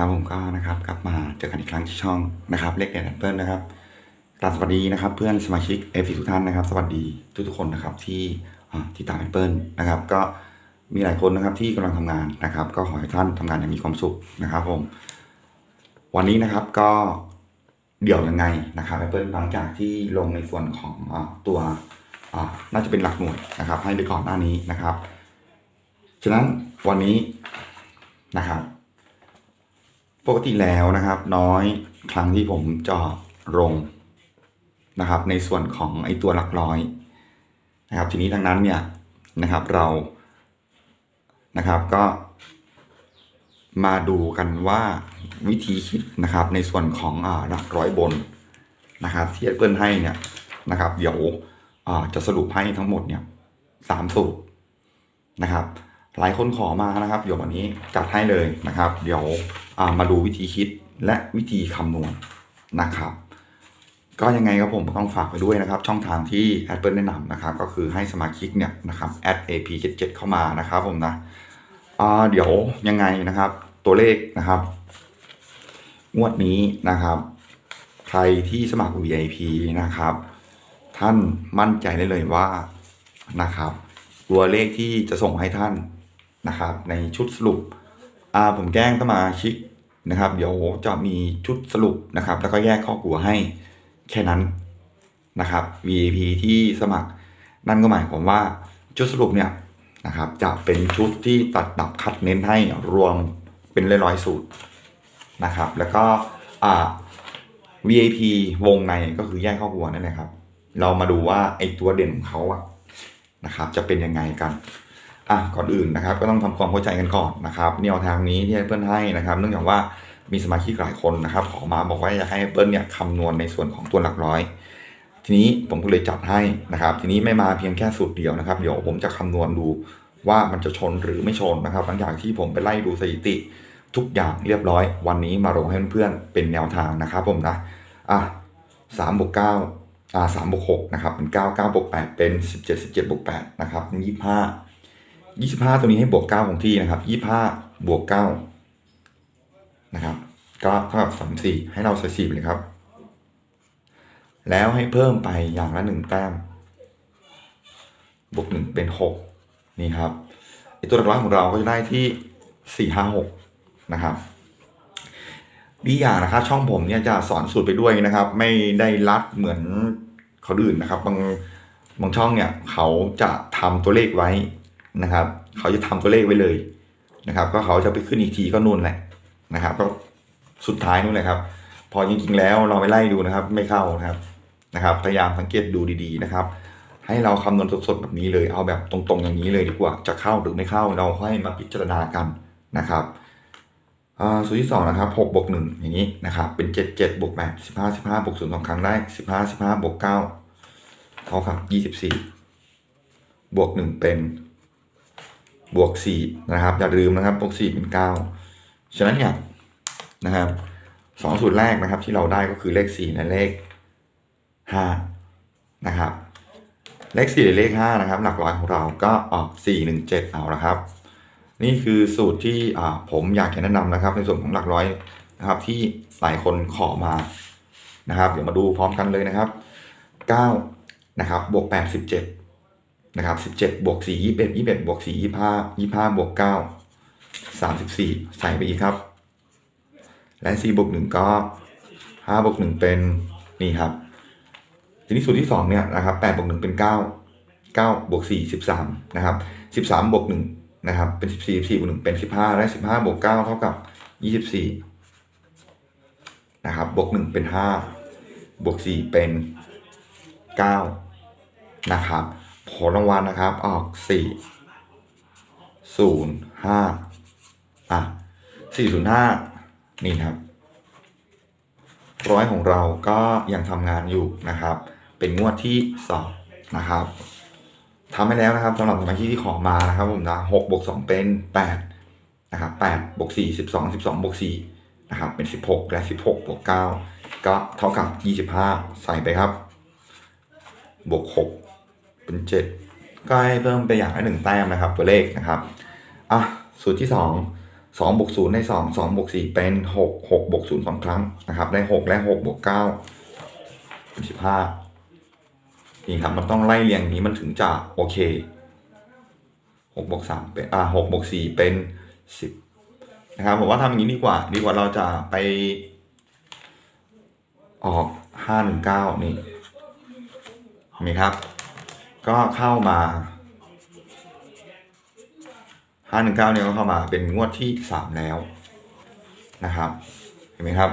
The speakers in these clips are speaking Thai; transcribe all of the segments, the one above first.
ครับผมก็นะครับกลับมาเจอกันอีกครั้งที่ช่องนะครับเลขเด็ดแอปเปิลนะครับกราบสวัสดีนะครับ เพื่อนสมาชิกเอฟทุกท่านนะครับ สวัสดีทุกทุกคนนะครับที่ที่ตามแอปเปิลนะครับ ก็มีหลายคนนะครับที่กำลังทำงานนะครับ ก็ขอให้ท่านทำงานอย่างมีความสุขนะครับผมวันนี้นะครับก็เดี่ยวยังไงนะครับแอปเปิลหลังจากที่ลงในส่วนของอตัวน่าจะเป็นหลักหน่วยนะครับ ให้ไปก่อนหน้านี้นะครับ ฉะนั้นวันนี้นะครับ ปกติแล้วนะครับ น้อยครั้งที่ผมจะลงนะครับ ในส่วนของไอตัวหลักร้อยนะครับ ทีนี้ดังนั้นเนี่ยนะครับเรานะครับก็มาดูกันว่าวิธีคิดนะครับ ในส่วนของหลักร้อยบนนะครับ ที่เปิ้ลให้เนี่ยนะครับ เดี๋ยวจะสรุปให้ทั้งหมดเนี่ยสามสูตรนะครับ หลายคนขอมานะครับ เดี๋ยววันนี้จัดให้เลยนะครับ เดี๋ยวามาดูวิธีคิดและวิธีคำนวณนะครับ ก็ยังไงครับผมก็ต้องฝากไปด้วยนะครับ ช่องทางที่แอดเปิลแนะนำนะครับ ก็คือให้สมาชิกเนี่ยนะครับแอด ap77 เข้ามานะครับผมนะเดี๋ยวยังไงนะครับ ตัวเลขนะครับงวดนี้นะครับ ใครที่สมัคร VIP นะครับ ท่านมั่นใจได้เลยว่านะครับ ตัวเลขที่จะส่งให้ท่าน นะครับในชุดสรุปผมแจ้งสมาชิกนะครับ เดี๋ยวจะมีชุดสรุปนะครับ แล้วก็แยกข้อกลัวให้แค่นั้นนะครับ VIP ที่สมัครนั่นก็หมายความว่าชุดสรุปเนี่ยนะครับจะเป็นชุดที่ตัดดับคัดเน้นให้รวมเป็นร้อยๆสูตรนะครับ แล้วก็ VIP วงในก็คือแยกข้อกลัวนั่นแหละครับ เรามาดูว่าไอตัวเด่นของเขาอะนะครับ จะเป็นยังไงกัน อะก่อนอื่นนะครับ ก็ต้องทำความเข้าใจกันก่อนนะครับแนวทางนี้ที่เปิ้ลให้นะครับ เนื่องจากว่ามีสมาชิกหลายคนนะครับ ขอมาบอกว่าอยากให้เปิ้ลเนี่ยคำนวณในส่วนของตัวหลักร้อย ทีนี้ผมก็เลยจัดให้นะครับ ทีนี้ไม่มาเพียงแค่สูตรเดียวนะครับ เดี๋ยวผมจะคำนวณดูว่ามันจะชนหรือไม่ชนนะครับหลังจากที่ผมไปไล่ดูสถิติ ทุกอย่างเรียบร้อย วันนี้มาลงให้เพื่อนๆเป็นแนวทางนะครับ ผมนะอะสามบวกเก้าอ่าสามบวกหกนะครับเป็นเก้าเก้าบวกแปดเป็นสิบเจ็ดสิบเจ็ดบวกแปดนะครับยี่สิบห้า ยี่สิบห้าตัวนี้ให้บวกเก้าของที่นะครับยี่ห้าบวกเก้านะครับก็เท่ากับสามสี่ให้เราใส่สี่เลยครับ แล้วให้เพิ่มไปอย่างละหนึ่งแต้ม บวกหนึ่งเป็นหกนี่ครับไอตัวหลักร้อยของเราก็จะได้ที่สี่ห้าหกนะครับดีอย่างนะครับ ช่องผมเนี่ยจะสอนสูตรไปด้วยนะครับ ไม่ได้รัดเหมือนเขาอื่นนะครับ บางบางช่องเนี่ยเขาจะทำตัวเลขไว้ นะครับ เขาจะทำตัวเลขไว้เลยนะครับ ก็เขาจะไปขึ้นอีกทีก็นู่นแหละนะครับ ก็สุดท้ายนู่นแหละครับ พอจริงๆแล้วเราไปไล่ดูนะครับ ไม่เข้านะครับนะครับ พยายามสังเกตดูดีๆนะครับ ให้เราคำนวณสดๆแบบนี้เลย เอาแบบตรงๆอย่างนี้เลยดีกว่าจะเข้าหรือไม่เข้าเราค่อยมาพิจารณากันนะครับอ่าสูตรที่สองนะครับหกบวกหนึ่งอย่างนี้นะครับเป็นเจ็ดเจ็ดบวกแปดสิบห้าสิบห้าบวกศูนย์สองครั้งได้สิบห้าสิบห้าบวกเก้าเท่ากับยี่สิบสี่บวกหนึ่งเป็น บวกสี่นะครับอย่าลืมนะครับบวกสี่เป็นเก้าฉะนั้นเนี่ยนะครับสองสูตรแรกนะครับที่เราได้ก็คือเลขสี่และเลขห้านะครับ เลขสี่และเลขห้านะครับ หลักร้อยของเราก็ออกสี่หนึ่งเจ็ดเอาละครับ นี่คือสูตรที่ผมอยากจะแนะนำนะครับ ในส่วนของหลักร้อยนะครับที่หลายคนขอมานะครับ เดี๋ยวมาดูพร้อมกันเลยนะครับเก้านะครับบวกแปดสิบเจ็ด นะครับสิบเจ็ดบวกสี่ยี่สิบเอ็ดยี่สิบเอ็ดบวกสี่ยี่ห้ายี่ห้าบวกเก้าสามสิบสี่ใส่ไปอีกครับ และสี่บวกหนึ่งก็ห้าบวกหนึ่งเป็นนี่ครับ ทีนี้สูตรที่สองเนี่ยนะครับแปดบวกหนึ่งเป็นเก้าเก้าบวกสี่สิบสามนะครับสิบสามบวกหนึ่งนะครับเป็นสิบสี่สี่บวกหนึ่งเป็นสิบห้าและสิบห้าบวกเก้าเท่ากับยี่สิบสี่นะครับบวกหนึ่งเป็นห้าบวกสี่เป็นเก้านะครับ ผลรางวัลนะครับ ออกสี่ศูนย์ห้าอะสี่ศูนย์ห้านี่ครับ ร้อยของเราก็ยังทำงานอยู่นะครับ เป็นงวดที่สองนะครับทำให้แล้วนะครับสำหรับสมาชิกที่ขอมานะครับผมนะหกบวกสองเป็นแปดนะครับแปดบวกสี่สิบสองสิบสองบวกสี่นะครับเป็นสิบหกและสิบหกบวกเก้าก็เท่ากับยี่สิบห้าใส่ไปครับ บวกหก เป็นเจ็ดก็ให้เพิ่มไปอย่างละหนึ่งแต้มนะครับ ตัวเลขนะครับอะสูตรที่สองสองบวกศูนย์ได้สองสองบวกสี่เป็นหกหกบวกศูนย์สองครั้งนะครับ ได้หกและหกบวกเก้าเป็นสิบห้านี่ครับมันต้องไล่เรียงนี้มันถึงจะโอเคหกบวกสามเป็นอ่าหกบวกสี่เป็นสิบนะครับผมว่าทำอย่างนี้ดีกว่า ดีกว่าเราจะไป ออกห้าหนึ่งเก้านี่เห็นไหมครับ ก็เข้ามาห้าหนึ่งเก้าเนี่ยก็เข้ามาเป็นงวดที่สามแล้วนะครับ เห็นไหมครับ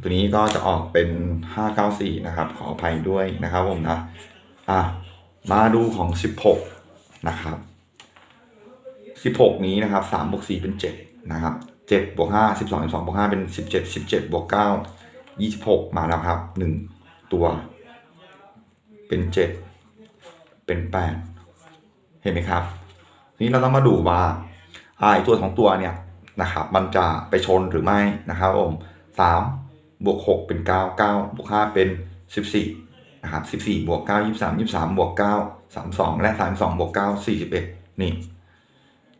ตัวนี้ก็จะออกเป็นห้าเก้าสี่นะครับ ขออภัยด้วยนะครับผมนะ อะ มาดูของสิบหกนะครับสิบหกนี้นะครับสามบวกสี่เป็นเจ็ดนะครับเจ็ดบวกห้าสิบสองสิบสองบวกห้าเป็นสิบเจ็ดสิบเจ็ดบวกเก้ายี่สิบหกมาแล้วครับหนึ่งตัว เป็นเจ็ดเป็นแปดเห็นไหมครับ ทีนี้เราต้องมาดูว่าอาไอตัวของตัวเนี่ยนะครับ มันจะไปชนหรือไม่นะครับผมสามบวกหกเป็นเก้าเก้าบวกห้าเป็นสิบสี่นะครับสิบสี่บวกเก้ายี่สามยี่สามบวกเก้าสามสองและสามสองบวกเก้าสี่สิบเอ็ดนี่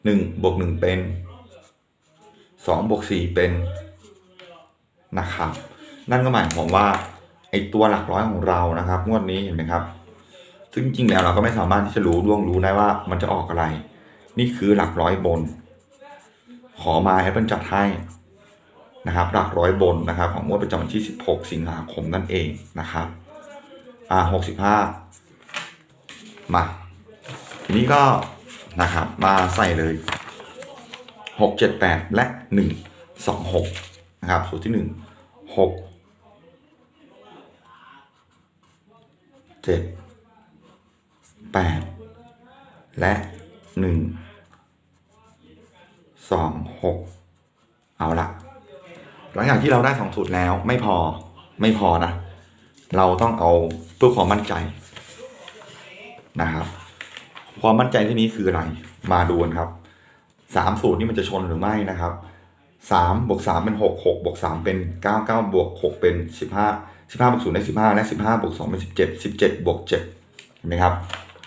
หนึ่งบวกหนึ่งเป็นสองบวกสี่เป็นนะครับ นั่นก็หมายความว่า ไอตัวหลักร้อยของเรานะครับงวดนี้เห็นไหมครับ ซึ่งจริงๆแล้วเราก็ไม่สามารถที่จะรู้ล่วงรู้ได้ว่ามันจะออกอะไร นี่คือหลักร้อยบน ขอมาให้เป็นจัดให้นะครับ หลักร้อยบนนะครับ ของงวดประจำวันที่ 16 สิงหาคมนั่นเองนะครับ อ่า65 มาทีนี้ก็นะครับมาใส่เลย 6 7 8 และ 1 2 6 นะครับ สูตรที่ 1 6 7แปดและหนึ่งสองหกเอาละหลังจากที่เราได้สองสูตรแล้วไม่พอไม่พอนะ เราต้องเอาเพื่อความมั่นใจนะครับ ความมั่นใจที่นี้คืออะไร มาดูกันครับสามสูตรนี่มันจะชนหรือไม่นะครับสามบวกสามเป็นหกหกบวกสามเป็นเก้าเก้าบวกหกเป็นสิบห้า สิบห้าบวกศูนย์ได้สิบห้าและสิบห้าบวกสองเป็นสิบเจ็ดสิบเจ็ดบวกเจ็ดเห็นไหมครับ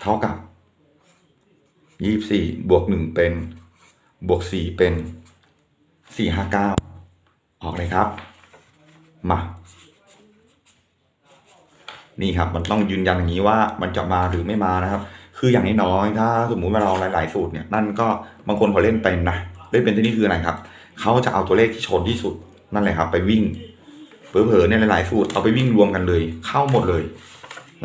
เท่ากับยี่สี่บวกหนึ่งเป็นบวกสี่เป็นสี่ห้าเก้าออกเลยครับ มา นี่ครับมันต้องยืนยันอย่างนี้ว่ามันจะมาหรือไม่มานะครับ คืออย่างน้อยๆถ้าสมมุติว่าเราหลาย ๆ สูตรเนี่ยนั่นก็บางคนเขาเล่นเป็นนะเล่นเป็นที่นี่คืออะไรครับเขาจะเอาตัวเลขที่ชนที่สุดนั่นแหละครับ ไปวิ่ง เผลอๆเนี่ยหลายๆสูตรเอาไปวิ่งรวมกันเลย เข้าหมดเลย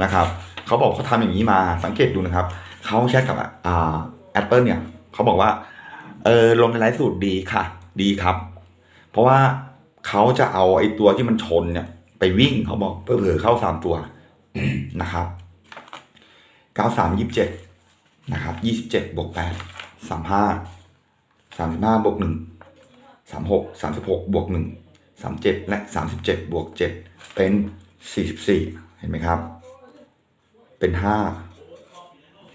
นะครับเขาบอกเขาทำอย่างนี้มาสังเกตดูนะครับเขาแชทกับอ่าแอปเปิลเนี่ยเขาบอกว่าเออลงในไลฟ์สูตรดีค่ะ ดีครับ เพราะว่าเขาจะเอาไอ้ตัวที่มันชนเนี่ยไปวิ่งเขาบอกเผลอๆเข้าสามตัวนะครับเก้าสามยี่สิบเจ็ดนะครับยี่สิบเจ็ดบวกแปดสามห้าสามสิบห้าบวกหนึ่งสามหกสามสิบหกบวกหนึ่ง สามเจ็ดและสามสิบเจ็ดบวกเจ็ดเป็นสี่สิบสี่เห็นไหมครับ เป็นห้า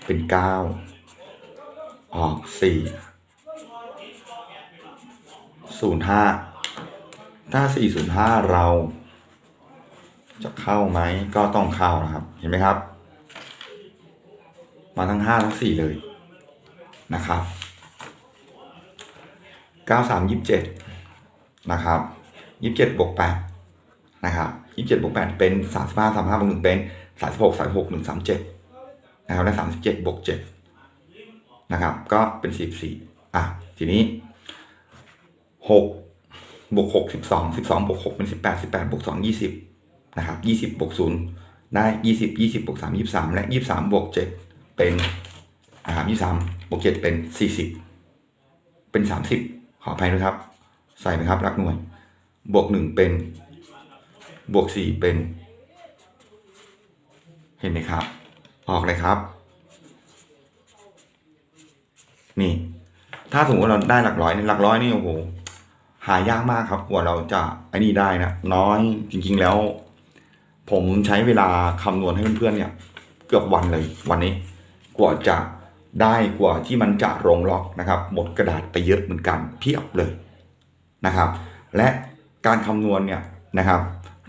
เป็นเก้าออกสี่ศูนย์ห้าถ้าสี่ศูนย์ห้าเรา จะเข้าไหมก็ต้องเข้านะครับ เห็นไหมครับ มาทั้งห้าทั้งสี่เลยนะครับเก้าสามยี่สิบเจ็ดนะครับ ยี่สิบเจ็ดบวกแปดนะครับยี่สิบเจ็ดบวกแปดเป็นสามสิบห้าสามห้าบวกหนึ่งเป็นสามสิบหกสามหกหนึ่งสามเจ็ดนะครับและสามสิบเจ็ดบวกเจ็ดนะครับ ก็เป็นสี่สี่อะทีนี้หกบวกหกสิบสองสิบสองบวกหกเป็นสิบแปดสิบแปดบวกสองยี่สิบนะครับยี่สิบบวกศูนย์ได้ยี่สิบยี่สิบบวกสามยี่สามและยี่สามบวกเจ็ดเป็นนะครับยี่สามบวกเจ็ดเป็นสี่สิบเป็นสามสิบขออภัยนะครับ ใส่นะครับรักหน่วย บวกหนึ่งเป็น บวกสี่เป็น เห็นไหมครับ ออกเลยครับ นี่ ถ้าสมมติเราได้หลักร้อยนี่หลักร้อยนี่โอ้โหหายากมากครับกว่าเราจะไอ้นี่ได้นะน้อยจริง ๆแล้ว ผมใช้เวลาคำนวณให้เพื่อนๆเนี่ย เกือบวันเลยวันนี้ กว่าจะได้กว่าที่มันจะลงล็อกนะครับ หมดกระดาษไปเยอะเหมือนกันเพียบเลยนะครับ และ การคำนวณเนี่ยนะครับ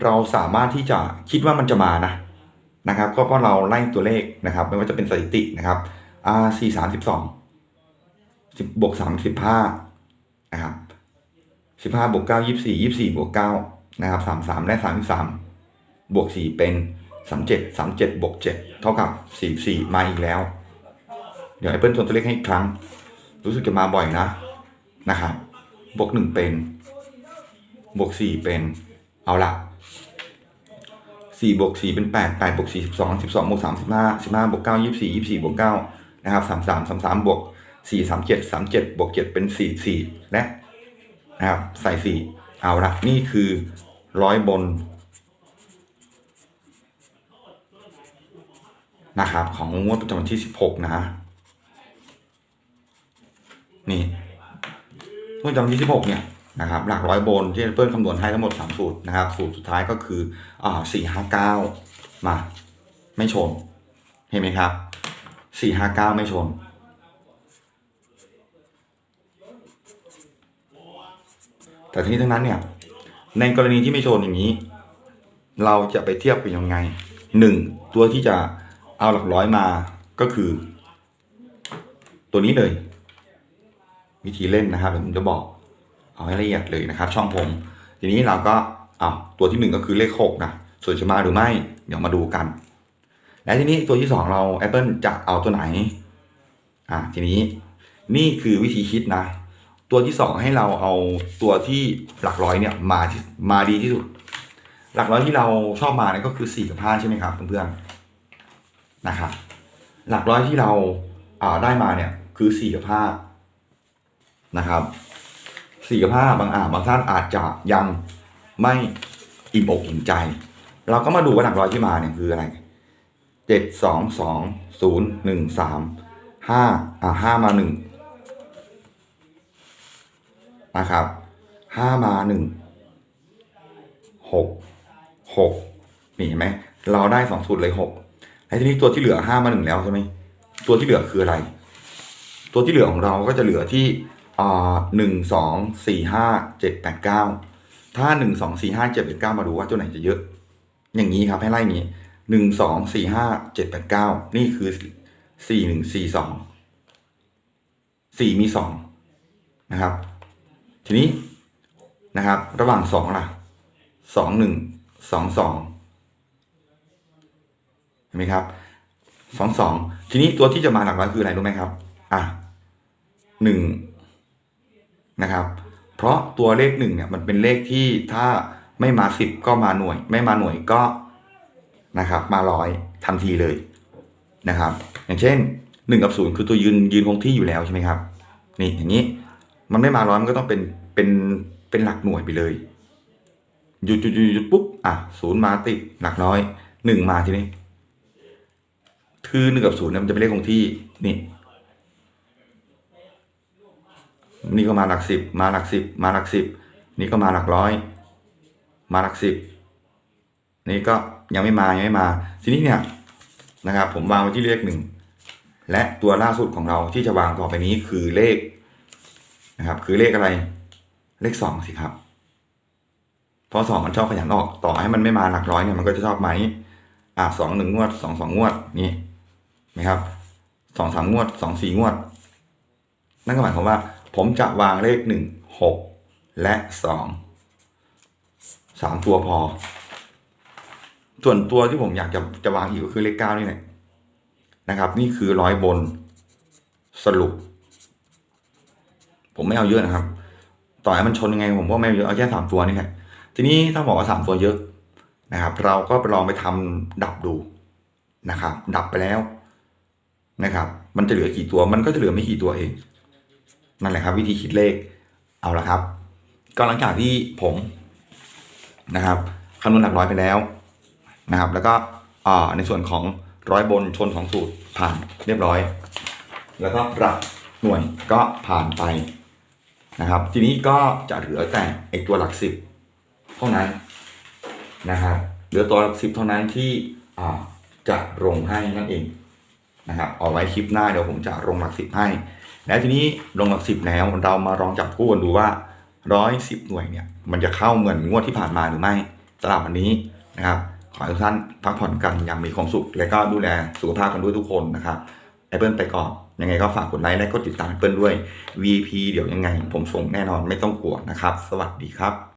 เราสามารถที่จะคิดว่ามันจะมานะนะครับ ก็เพราะเราไล่ตัวเลขนะครับ ไม่ว่าจะเป็นสถิตินะครับ R 4 3 2สิบบวกสามสิบห้านะครับสิบห้าบวกเก้ายี่สี่ยี่สี่บวกเก้านะครับสามสามและสามสามบวกสี่เป็นสามเจ็ดสามเจ็ดบวกเจ็ดเท่ากับสี่สี่มาอีกแล้ว เดี๋ยวไอ้เปิ้ลทวนตัวเลขให้อีกครั้ง รู้สึกจะมาบ่อยนะนะครับบวกหนึ่งเป็น บวกสี่เป็น เอาละสี่บวกสี่เป็นแปดแปดบวกสี่สิบสองสิบสองบวกสามสิบห้าสิบห้าบวกเก้ายี่สิบสี่ยี่สิบสี่บวกเก้านะครับสามสามสามสามบวกสี่สามเจ็ดสามเจ็ดบวกเจ็ดเป็นสี่สี่และนะครับใส่สี่เอาละนี่คือร้อยบนนะครับของงวดประจำวันที่สิบหกนะ นี่งวดประจำวันที่สิบหกเนี่ย นะครับหลักร้อยบนที่เปิ้ลคำนวณให้ทั้งหมดสามสูตรนะครับ สูตรสุดท้ายก็คืออ่าสี่ห้าเก้ามา ไม่ชน เห็นไหมครับสี่ห้าเก้าไม่ชนแต่ทั้งนี้ทั้งนั้นเนี่ย ในกรณีที่ไม่ชนอย่างนี้ เราจะไปเทียบเป็นยังไงหนึ่งตัวที่จะเอาหลักร้อยมาก็คือ ตัวนี้เลย วิธีเล่นนะครับเดี๋ยวผมจะบอก เอาให้ละเอียดเลยนะครับ ช่องผม ทีนี้เราก็เอาตัวที่หนึ่งก็คือเลขหกนะส่วนจะมาหรือไม่เดี๋ยวมาดูกัน และทีนี้ตัวที่สองเรา Apple จะเอาตัวไหนอ่าทีนี้นี่คือวิธีคิดนะ ตัวที่สองให้เราเอาตัวที่หลักร้อยเนี่ยมามาดีที่สุด หลักร้อยที่เราชอบมาเนี่ยก็คือสี่กับห้าใช่ไหมครับเพื่อนๆนะครับหลักร้อยที่เราอ่าได้มาเนี่ยคือสี่กับห้านะครับ สี่กับห้าบางอ่าบางท่านอาจจะยังไม่อิ่มอกอิ่มใจ เราก็มาดูว่าหลักร้อยที่มาเนี่ยคืออะไรเจ็ดสองสองศูนย์หนึ่งสามห้าอ่าห้ามาหนึ่งนะครับห้ามาหนึ่งหกหกนี่เห็นไหมเราได้สองสูตรเลยหกแล้วทีนี้ตัวที่เหลือห้ามาหนึ่งแล้วใช่ไหมตัวที่เหลือคืออะไร ตัวที่เหลือของเราก็จะเหลือที่ หนึ่งสองสี่ห้าเจ็ดแปดเก้าถ้าหนึ่งสองสี่ห้าเจ็ดแปดเก้ามาดูว่าตัวไหนจะเยอะ อย่างนี้ครับให้ไล่อย่างนี้หนึ่งสองสี่ห้าเจ็ดแปดเก้านี่คือสี่หนึ่งสี่สองสี่มีสองนะครับ ทีนี้นะครับ ระหว่างสองล่ะสองหนึ่งสองสองเห็นไหมครับสองสองทีนี้ตัวที่จะมาหลักร้อยคืออะไรรู้ไหมครับ อะหนึ่ง นะครับ เพราะตัวเลขหนึ่งเนี่ยมันเป็นเลขที่ถ้าไม่มาสิบก็มาหน่วย ไม่มาหน่วยก็นะครับ มาร้อยทันทีเลยนะครับ อย่างเช่นหนึ่งกับศูนย์คือตัวยืนยืนคงที่อยู่แล้วใช่ไหมครับ นี่อย่างนี้มันไม่มาร้อยมันก็ต้องเป็นเป็นเป็นหลักหน่วยไปเลยหยุดหยุดหยุดหยุดปุ๊บอะศูนย์มาติดหลักร้อยหนึ่งมาทีนี้คือหนึ่งกับศูนย์เนี่ยมันจะเป็นเลขคงที่นี่ นี่ก็มาหลักสิบมาหลักสิบมาหลักสิบนี่ก็มาหลักร้อย มาหลักสิบนี่ก็ยังไม่มายังไม่มา ทีนี้เนี่ยนะครับ ผมวางไว้ที่เลขหนึ่งและตัวล่าสุดของเราที่จะวางต่อไปนี้คือเลขนะครับ คือเลขอะไร เลขสองสิครับเพราะสองมันชอบขยันออกต่อให้มันไม่มาหลักร้อยเนี่ยมันก็จะชอบมานี้อะสองหนึ่งงวดสองสองงวดนี่นะครับสองสามงวดสองสี่งวด นั่นก็หมายความว่า ผมจะวางเลขหนึ่งหกและสองสามตัวพอ ส่วนตัวที่ผมอยากจะจะวางอีกก็คือเลขเก้านี่แหละนะครับ นี่คือร้อยบนสรุป ผมไม่เอาเยอะนะครับ ต่อให้มันชนยังไงผมก็ไม่เอาเยอะเอาแค่สามตัวนี่แหละทีนี้ถ้าบอกว่าสามตัวเยอะนะครับ เราก็ไปลองไปทำดับดูนะครับ ดับไปแล้วนะครับ มันจะเหลือกี่ตัวมันก็จะเหลือไม่กี่ตัวเอง นั่นแหละครับวิธีคิดเลขเอาละครับ ก็หลังจากที่ผมนะครับคำนวณหลักร้อยไปแล้วนะครับ แล้วก็ในส่วนของร้อยบนชนของสูตรผ่านเรียบร้อย แล้วก็ปรับหน่วยก็ผ่านไปนะครับ ทีนี้ก็จะเหลือแต่ไอตัวหลักสิบเท่านั้นนะครับเหลือตัวหลักสิบเท่านั้นที่จะลงให้นั่นเองนะครับเอาไว้คลิปหน้าเดี๋ยวผมจะลงหลักสิบให้ แล้วทีนี้ลงหลักสิบแล้วเรามาลองจับคู่กันดูว่าร้อยสิบหน่วยเนี่ยมันจะเข้าเหมือนงวดที่ผ่านมาหรือไม่ตลาดวันนี้นะครับขอให้ทุกท่านพักผ่อนกันอย่างมีความสุข และก็ดูแลสุขภาพกันด้วยทุกคนนะครับไอเปิลไปก่อนยังไงก็ฝากกดไลค์และกดติดตามไอเปิลด้วย VP เดี๋ยวยังไง ผมส่งแน่นอนไม่ต้องกลัวนะครับ สวัสดีครับ